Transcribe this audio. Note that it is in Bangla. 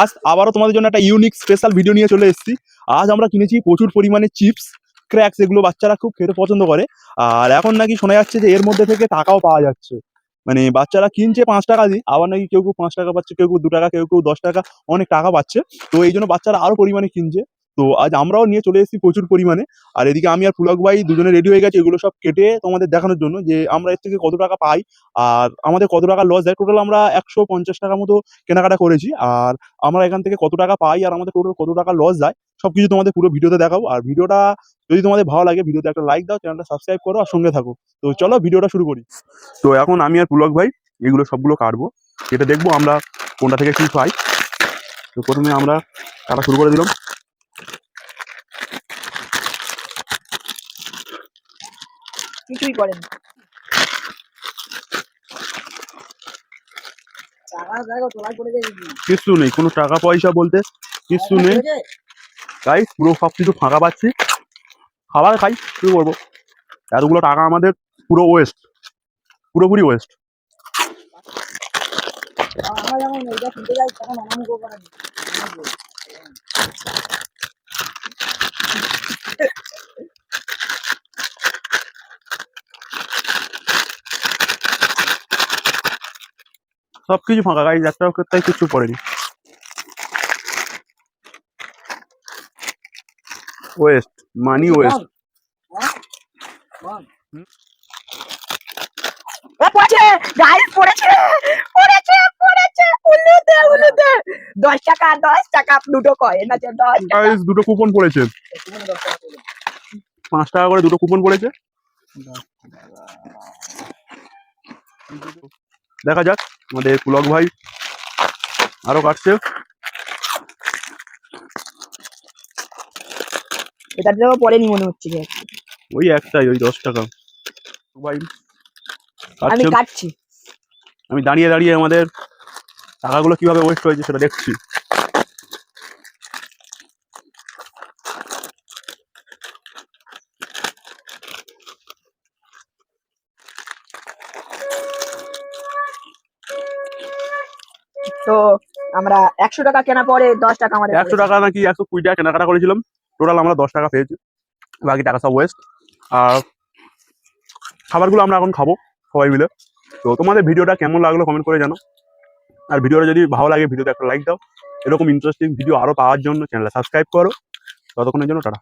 আজ আবারও তোমাদের জন্য একটা ইউনিক স্পেশাল ভিডিও নিয়ে চলে এসেছি। আজ আমরা কিনেছি প্রচুর পরিমাণে চিপস ক্র্যাকস এগুলো বাচ্চারা খুব খেতে পছন্দ করে। আর এখন নাকি শোনা যাচ্ছে যে এর মধ্যে থেকে টাকাও পাওয়া যাচ্ছে। মানে বাচ্চারা কিনছে পাঁচ টাকা দিয়ে, আবার নাকি কেউ কেউ পাঁচ টাকা পাচ্ছে, কেউ কেউ দু টাকা, কেউ কেউ দশ টাকা, অনেক টাকা পাচ্ছে। তো এই জন্য বাচ্চারা আরও পরিমাণে কিনছে। তো আজ আমরাও নিয়ে চলে এসেছি প্রচুর পরিমাণে। আর এদিকে আমি আর পুলক ভাই দুজনে রেডি হয়ে গেছে এগুলো সব কেটে তোমাদের দেখানোর জন্য যে আমরা এর থেকে কত টাকা পাই। আর আমাদের কত টাকা লস যায় টোটাল আমরা একশো পঞ্চাশ টাকা মতো কেনাকাটা করেছি। আর আমরা এখান থেকে কত টাকা পাই আর আমাদের টোটাল কত টাকা লস যায় সবকিছু তোমাদের পুরো ভিডিওতে দেখাবো। আর ভিডিওটা যদি তোমাদের ভালো লাগে, ভিডিওতে একটা লাইক দাও চ্যানেলটা সাবস্ক্রাইব করো আর সঙ্গে থাকো। তো চলো ভিডিওটা শুরু করি। তো এখন আমি আর পুলক ভাই এগুলো সবগুলো কাটবো। কেটে দেখব আমরা কোনটা থেকে কি পাই। তো প্রথমে আমরা কাটা শুরু করে দিলাম। কিছুই করেন কিচ্ছু নেই কোনো টাকা পয়সা বলতে কিচ্ছু নেই। তাই পুরো সব কিছু ফাঁকা পাচ্ছি। খাবার খাই কি করব। এতগুলো টাকা আমাদের পুরো ওয়েস্ট পুরোপুরি ওয়েস্ট আমরা যখন এটা কিনতে যাই তখন অনাম সব কিছু ফাঁকা গাড়ি একটাও তাই কিছু পড়েনি। ওয়েস্ট মানি ওয়েস্ট দশ টাকা দশ টাকা দুটো কয়েন আছে দশ টাকা। দুটো কুপন পড়েছে। পাঁচ টাকা করে দুটো কুপন পড়েছে। দেখা যাক। আমাদের পুলক ভাই আরও কাটছে। এটা তো পড়েনি মনে হচ্ছে যে ওই একটাই ওই দশ টাকা। ভাই আমি কাটছি। আমি দাঁড়িয়ে দাঁড়িয়ে আমাদের টাকাগুলো কীভাবে ওয়েস্ট হয়েছে সেটা দেখছি। তো আমরা একশো টাকা কেনা পরে দশ টাকা আমাদের একশো টাকা নাকি একশো কুড়ি টাকা কেনাকাটা করেছিলাম। টোটাল আমরা দশ টাকা পেয়েছি। বাকি টাকা সব ওয়েস্ট আর খাবারগুলো আমরা এখন খাব সবাই মিলে। তো তোমাদের ভিডিওটা কেমন লাগল কমেন্ট করে জানো আর ভিডিওটা যদি ভালো লাগে, ভিডিওতে একটা লাইক দাও। এরকম ইন্টারেস্টিং ভিডিও আরও পাওয়ার জন্য চ্যানেলটা সাবস্ক্রাইব করো। ততক্ষণের জন্য টাটা।